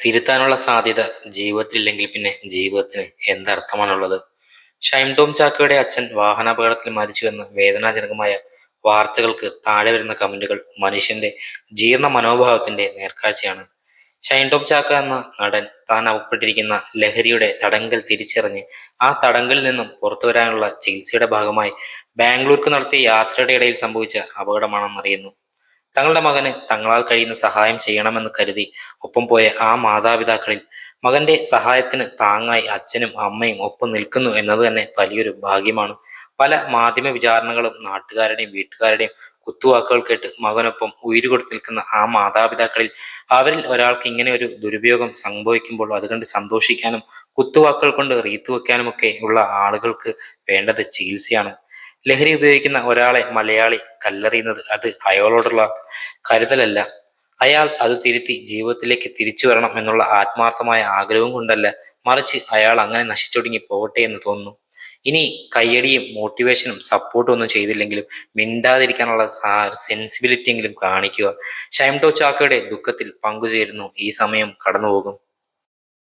തിരുത്താനുള്ള സാധ്യത ജീവിതത്തിലില്ലെങ്കിൽ പിന്നെ ജീവിതത്തിന് എന്തർത്ഥമാണുള്ളത്? ഷൈം ടോം ചാക്കയുടെ അച്ഛൻ വാഹനാപകടത്തിൽ മരിച്ചുവെന്ന വേദനാജനകമായ വാർത്തകൾക്ക് താഴെ വരുന്ന കമന്റുകൾ മനുഷ്യന്റെ ജീർണ മനോഭാവത്തിന്റെ നേർക്കാഴ്ചയാണ്. ഷൈൻ ടോം ചാക്ക എന്ന നടൻ താൻ അവപ്പെട്ടിരിക്കുന്ന ലഹരിയുടെ തടങ്കൽ തിരിച്ചറിഞ്ഞ് ആ തടങ്കലിൽ നിന്നും പുറത്തു വരാനുള്ള ചികിത്സയുടെ ഭാഗമായി ബാംഗ്ലൂർക്ക് നടത്തിയ യാത്രയുടെ ഇടയിൽ സംഭവിച്ച അപകടമാണെന്നറിയുന്നു. തങ്ങളുടെ മകന് തങ്ങളാൽ കഴിയുന്ന സഹായം ചെയ്യണമെന്ന് കരുതി ഒപ്പം പോയ ആ മാതാപിതാക്കളിൽ മകന്റെ സഹായത്തിന് താങ്ങായി അച്ഛനും അമ്മയും ഒപ്പം നിൽക്കുന്നു എന്നത് തന്നെ വലിയൊരു ഭാഗ്യമാണ്. പല മാധ്യമ വിചാരണകളും നാട്ടുകാരുടെയും വീട്ടുകാരുടെയും കുത്തുവാക്കുകൾ കേട്ട് മകനൊപ്പം ഉയരുകൊടുത്ത് നിൽക്കുന്ന ആ മാതാപിതാക്കളിൽ അവരിൽ ഒരാൾക്ക് ഇങ്ങനെ ഒരു ദുരുപയോഗം സംഭവിക്കുമ്പോൾ അത് കണ്ട് സന്തോഷിക്കാനും കുത്തുവാക്കുകൾ കൊണ്ട് റീത്ത് വെക്കാനുമൊക്കെ ഉള്ള ആളുകൾക്ക് വേണ്ടത് ചികിത്സയാണ്. ലഹരി ഉപയോഗിക്കുന്ന ഒരാളെ മലയാളി കല്ലെറിയുന്നത് അത് അയാളോടുള്ള കരുതലല്ല. അയാൾ അത് തിരുത്തി ജീവിതത്തിലേക്ക് തിരിച്ചു വരണം എന്നുള്ള ആത്മാർത്ഥമായ ആഗ്രഹവും കൊണ്ടല്ല മറിച്ച് അയാൾ അങ്ങനെ നശിച്ചൊടുങ്ങി പോകട്ടെ എന്ന് തോന്നുന്നു. ഇനി കയ്യടിയും മോട്ടിവേഷനും സപ്പോർട്ടും ഒന്നും ചെയ്തില്ലെങ്കിലും മിണ്ടാതിരിക്കാനുള്ള സെൻസിബിലിറ്റി എങ്കിലും കാണിക്കുക. ഷൈംടോ ചാക്കയുടെ ദുഃഖത്തിൽ പങ്കുചേരുന്നു. ഈ സമയം കടന്നുപോകും.